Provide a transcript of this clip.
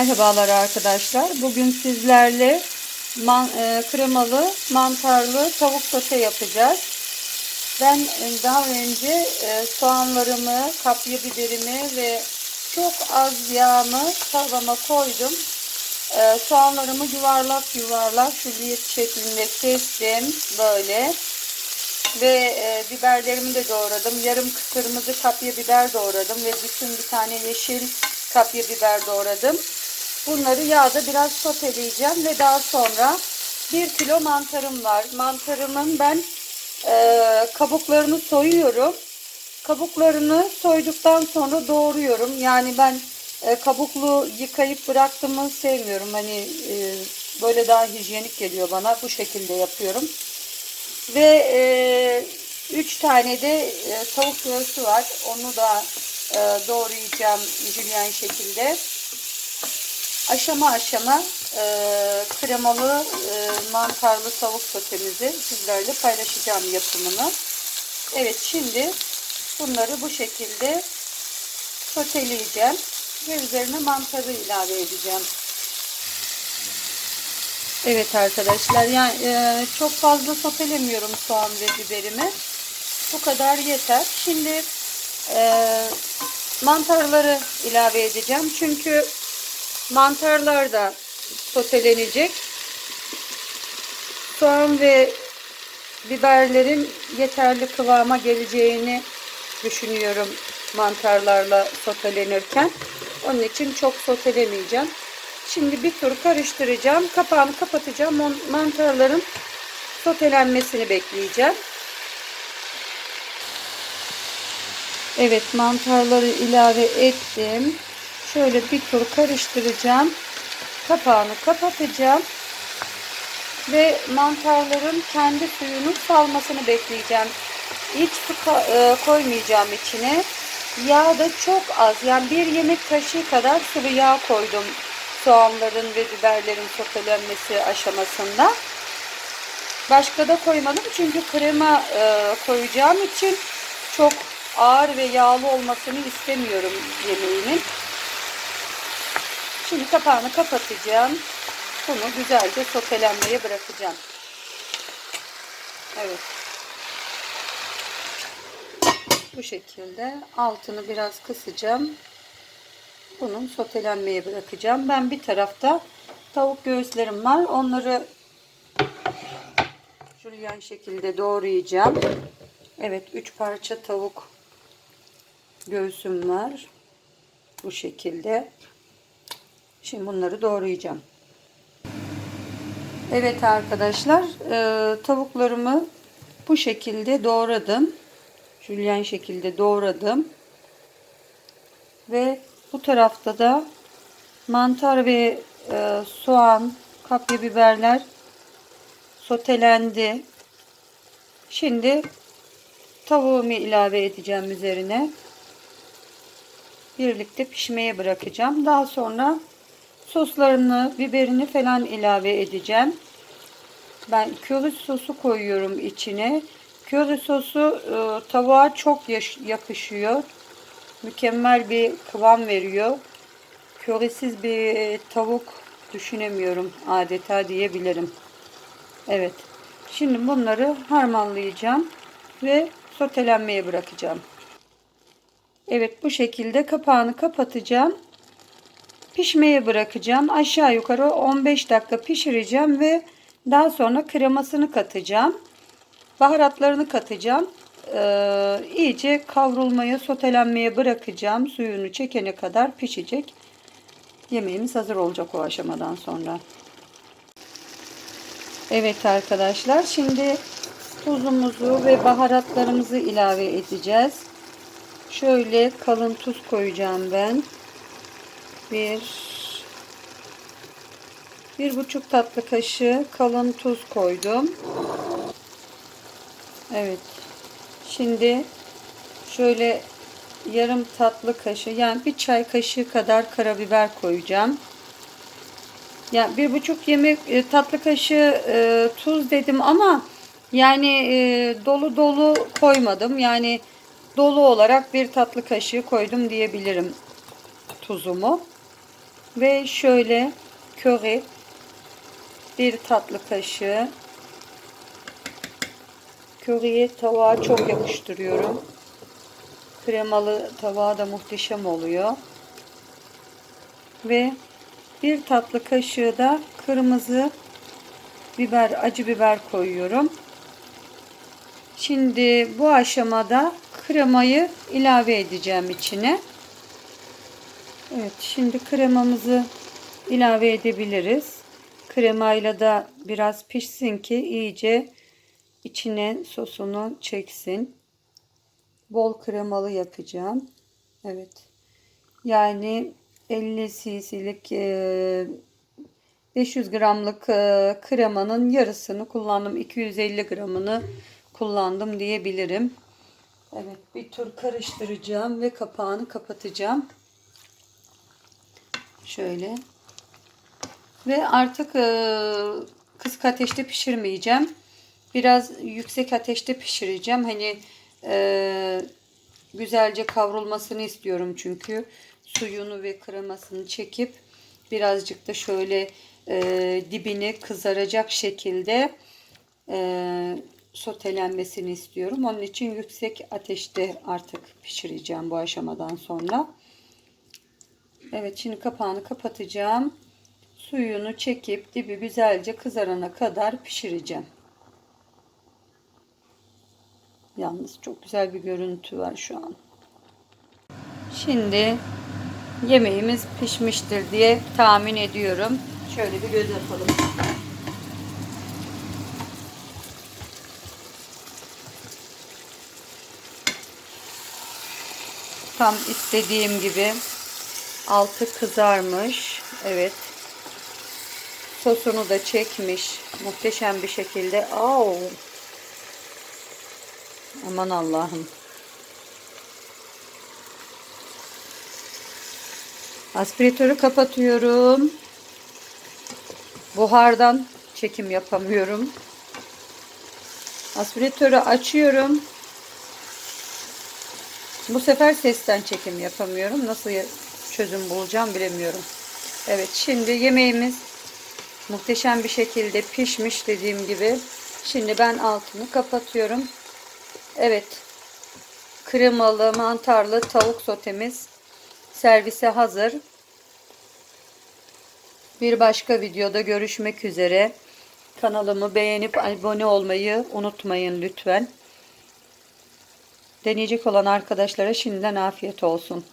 Merhabalar arkadaşlar. Bugün sizlerle man, e, kremalı mantarlı tavuk sote yapacağız. Ben e, daha önce e, soğanlarımı, kapya biberimi ve çok az yağımı tavama koydum. E, soğanlarımı yuvarlak yuvarlak şuliyet şeklinde kestim böyle. Ve e, biberlerimi de doğradım. Yarım kırmızı kapya biber doğradım ve bütün bir tane yeşil kapya biber doğradım. Bunları yağda biraz soteleyeceğim ve daha sonra 1 kilo mantarım var. Mantarımın ben e, kabuklarını soyuyorum. Kabuklarını soyduktan sonra doğruyorum. Yani ben e, kabuklu yıkayıp bıraktığımı sevmiyorum. Hani e, böyle daha hijyenik geliyor bana. Bu şekilde yapıyorum. Ve 3 tane de e, tavuk göğsü var. Onu da e, doğrayacağım jülyen şekilde. Aşama aşama e, kremalı e, mantarlı tavuk sotemizi sizlerle paylaşacağım yapımını. Evet şimdi bunları bu şekilde soteleyeceğim ve üzerine mantarı ilave edeceğim. Evet arkadaşlar yani e, çok fazla sotelemiyorum soğan ve biberimi. Bu kadar yeter. Şimdi e, mantarları ilave edeceğim. Çünkü mantarlar da sotelenecek. Soğan ve biberlerin yeterli kıvama geleceğini düşünüyorum mantarlarla sotelenirken. Onun için çok sotelemeyeceğim. Şimdi bir tur karıştıracağım. Kapağını kapatacağım. Mantarların sotelenmesini bekleyeceğim. Evet mantarları ilave ettim. Şöyle bir tur karıştıracağım. Kapağını kapatacağım. Ve mantarların kendi suyunu salmasını bekleyeceğim. Hiç su e, koymayacağım içine. Yağ da çok az. Yani bir yemek kaşığı kadar sıvı yağ koydum soğanların ve biberlerin sotelenmesi aşamasında. Başka da koymadım çünkü krema e, koyacağım için çok ağır ve yağlı olmasını istemiyorum yemeğimin. Şimdi kapağını kapatacağım. Bunu güzelce sotelenmeye bırakacağım. Evet. Bu şekilde altını biraz kısacağım bunun sotelenmeye bırakacağım. Ben bir tarafta tavuk göğüslerim var. Onları jülyen şekilde doğrayacağım. Evet 3 parça tavuk göğsüm var. Bu şekilde. Şimdi bunları doğrayacağım. Evet arkadaşlar e, tavuklarımı bu şekilde doğradım. Jülyen şekilde doğradım. Ve bu tarafta da mantar ve e, soğan, kapya biberler sotelendi. Şimdi tavuğumu ilave edeceğim üzerine. Birlikte pişmeye bırakacağım. Daha sonra soslarını, biberini falan ilave edeceğim. Ben köri sosu koyuyorum içine. Köri sosu e, tavuğa çok yakışıyor mükemmel bir kıvam veriyor. Köresiz bir tavuk düşünemiyorum adeta diyebilirim. Evet. Şimdi bunları harmanlayacağım ve sotelenmeye bırakacağım. Evet bu şekilde kapağını kapatacağım. Pişmeye bırakacağım. Aşağı yukarı 15 dakika pişireceğim ve daha sonra kremasını katacağım. Baharatlarını katacağım e, iyice kavrulmaya, sotelenmeye bırakacağım. Suyunu çekene kadar pişecek. Yemeğimiz hazır olacak o aşamadan sonra. Evet arkadaşlar şimdi tuzumuzu ve baharatlarımızı ilave edeceğiz. Şöyle kalın tuz koyacağım ben. Bir bir buçuk tatlı kaşığı kalın tuz koydum. Evet Şimdi şöyle yarım tatlı kaşığı yani bir çay kaşığı kadar karabiber koyacağım. Yani bir buçuk yemek e, tatlı kaşığı e, tuz dedim ama yani e, dolu dolu koymadım. Yani dolu olarak bir tatlı kaşığı koydum diyebilirim tuzumu. Ve şöyle köri bir tatlı kaşığı köriyi tavuğa çok yakıştırıyorum. Kremalı tabağı da muhteşem oluyor. Ve bir tatlı kaşığı da kırmızı biber, acı biber koyuyorum. Şimdi bu aşamada kremayı ilave edeceğim içine. Evet, şimdi kremamızı ilave edebiliriz. Kremayla da biraz pişsin ki iyice içine sosunu çeksin. Bol kremalı yapacağım. Evet. Yani 50 cc'lik 500 gramlık e, kremanın yarısını kullandım. 250 gramını kullandım diyebilirim. Evet bir tur karıştıracağım ve kapağını kapatacağım. Şöyle. Ve artık e, kısık ateşte pişirmeyeceğim. Biraz yüksek ateşte pişireceğim. Hani e, güzelce kavrulmasını istiyorum çünkü. Suyunu ve kremasını çekip birazcık da şöyle e, dibini kızaracak şekilde sotelenmesini istiyorum. Onun için yüksek ateşte artık pişireceğim bu aşamadan sonra. Evet şimdi kapağını kapatacağım. Suyunu çekip dibi güzelce kızarana kadar pişireceğim. Yalnız çok güzel bir görüntü var şu an. Şimdi yemeğimiz pişmiştir diye tahmin ediyorum. Şöyle bir göz atalım. Tam istediğim gibi altı kızarmış. Evet. Sosunu da çekmiş. Muhteşem bir şekilde. Au. Aman Allah'ım. Aspiratörü kapatıyorum. Buhardan çekim yapamıyorum. Aspiratörü açıyorum. Bu sefer sesten çekim yapamıyorum. Nasıl çözüm bulacağım bilemiyorum. Evet şimdi yemeğimiz muhteşem bir şekilde pişmiş dediğim gibi. Şimdi ben altını kapatıyorum. Evet. Kremalı, mantarlı tavuk sotemiz servise hazır. Bir başka videoda görüşmek üzere. Kanalımı beğenip abone olmayı unutmayın lütfen. Deneyecek olan arkadaşlara şimdiden afiyet olsun.